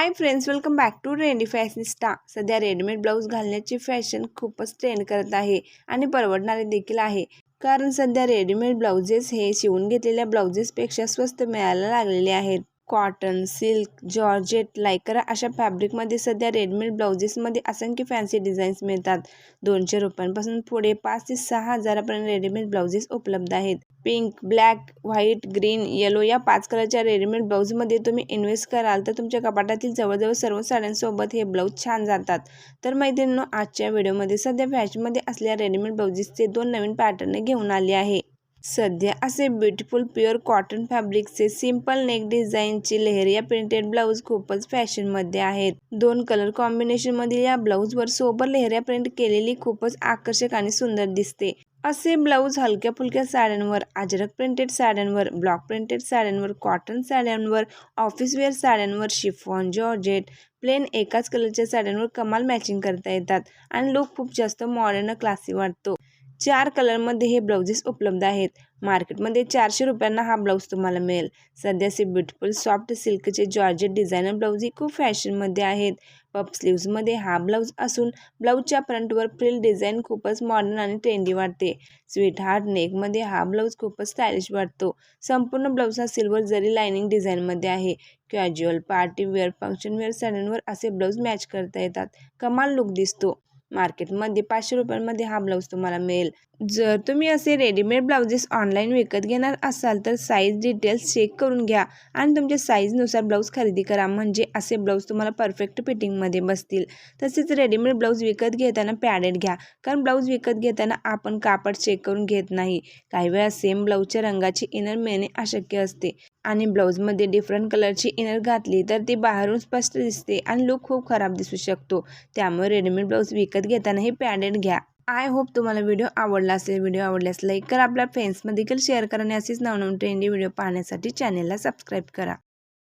Hi friends welcome back to trendy fashionista सध्या readymade blouse घालण्याची fashion खूपच trend करत आहे आणि परवडणारे देखील आहे. कारण सध्या रेडीमेड ब्लाउजेस हे शिवून घेतलेल्या ब्लाउजेसपेक्षा स्वस्त मिळायला लागलेले आहेत. कॉटन सिल्क जॉर्जेट लायकरा अशा फॅब्रिकमध्ये सध्या रेडमेड ब्लाउजेसमध्ये असंख्य फॅन्सी डिझाईन्स मिळतात. दोनशे रुपयांपासून पुढे पाच ते सहा हजारापर्यंत रेडीमेड ब्लाउजेस उपलब्ध आहेत. Pink black white green yellow या पाच कलरच्या रेडीमेड ब्लाऊजमध्ये तुम्ही इन्व्हेस्ट कराल तर तुमच्या कपाटातील जवळजवळ सर्व साड्यांसोबत हे ब्लाऊज छान जातात. तर मैत्रिणींनो आजच्या व्हिडिओमध्ये सध्या फॅशनमध्ये असलेल्या रेडीमेड ब्लाउजेसचे दोन नवीन पॅटर्न घेऊन आले आहे. सध्या असे ब्युटिफुल प्युअर कॉटन फॅब्रिकचे सिंपल नेक डिझाईनचे लेहरिया प्रिंटेड ब्लाऊज खूपच फॅशनमध्ये आहेत. दोन कलर कॉम्बिनेशनमधील या ब्लाऊजवर सोबर लेहरिया प्रिंट केलेली खूपच आकर्षक आणि सुंदर दिसते. असे ब्लाऊज हलक्या फुलक्या साड्यांवर अजरक प्रिंटेड साड्यांवर ब्लॉक प्रिंटेड साड्यांवर कॉटन साड्यांवर ऑफिसवेअर साड्यांवर शिफॉन जॉर्जेट प्लेन एकाच कलरच्या साड्यांवर कमाल मॅचिंग करता येतात आणि लुक खूप जास्त मॉडर्न क्लासी वाटतो. चार कलरमध्ये हे ब्लाउजेस उपलब्ध आहेत. मार्केटमध्ये चारशे रुपयांना हा ब्लाऊज तुम्हाला मिळेल. सध्याचे ब्युटिफुल सॉफ्ट सिल्कचे जॉर्जेट डिझायनर ब्लाऊजही खूप फॅशनमध्ये आहेत. पप स्लीव्जमध्ये हा ब्लाऊज असून ब्लाऊजच्या फ्रंटवर फ्रिल डिझाईन खूपच मॉडर्न आणि ट्रेंडी वाटते. स्वीट हार्ट नेकमध्ये हा ब्लाऊज खूपच स्टायलिश वाटतो. संपूर्ण ब्लाऊज हा सिल्वर जरी लायनिंग डिझाईनमध्ये आहे. Casual party wear function wear साड्यांवर असे ब्लाऊज मॅच करता येतात. कमाल लुक दिसतो. मार्केटमध्ये पाचशे रुपयांमध्ये हा ब्लाऊज तुम्हाला मिळेल. जर तुम्ही असे रेडीमेड ब्लाउजेस ऑनलाईन विकत घेणार असाल तर साईज डिटेल्स चेक करून घ्या आणि तुमच्या साईजनुसार ब्लाऊज खरेदी करा. म्हणजे असे ब्लाऊज तुम्हाला परफेक्ट फिटिंगमध्ये बसतील. तसेच रेडीमेड ब्लाऊज विकत घेताना पॅडेड घ्या. कारण ब्लाऊज विकत घेताना आपण कापड चेक करून घेत नाही. काही वेळा सेम ब्लाऊजच्या रंगाची इनर मिळणे अशक्य असते. आणि ब्लाऊजमध्ये डिफरंट कलरची इनर घातली तर ती बाहेरून स्पष्ट दिसते आणि लुक खूप खराब दिसू शकतो. त्यामुळे रेडीमेड ब्लाऊज विकत घेताना हे पॅडेड घ्या. आय होप तुम्हाला व्हिडिओ आवडला असेल. व्हिडिओ आवडल्यास लाईक करा. आपल्या फ्रेंड्समध्ये देखील शेअर करा आणि असेच नवनवीन ट्रेंडी व्हिडिओ पाहण्यासाठी चॅनेलला सबस्क्राईब करा.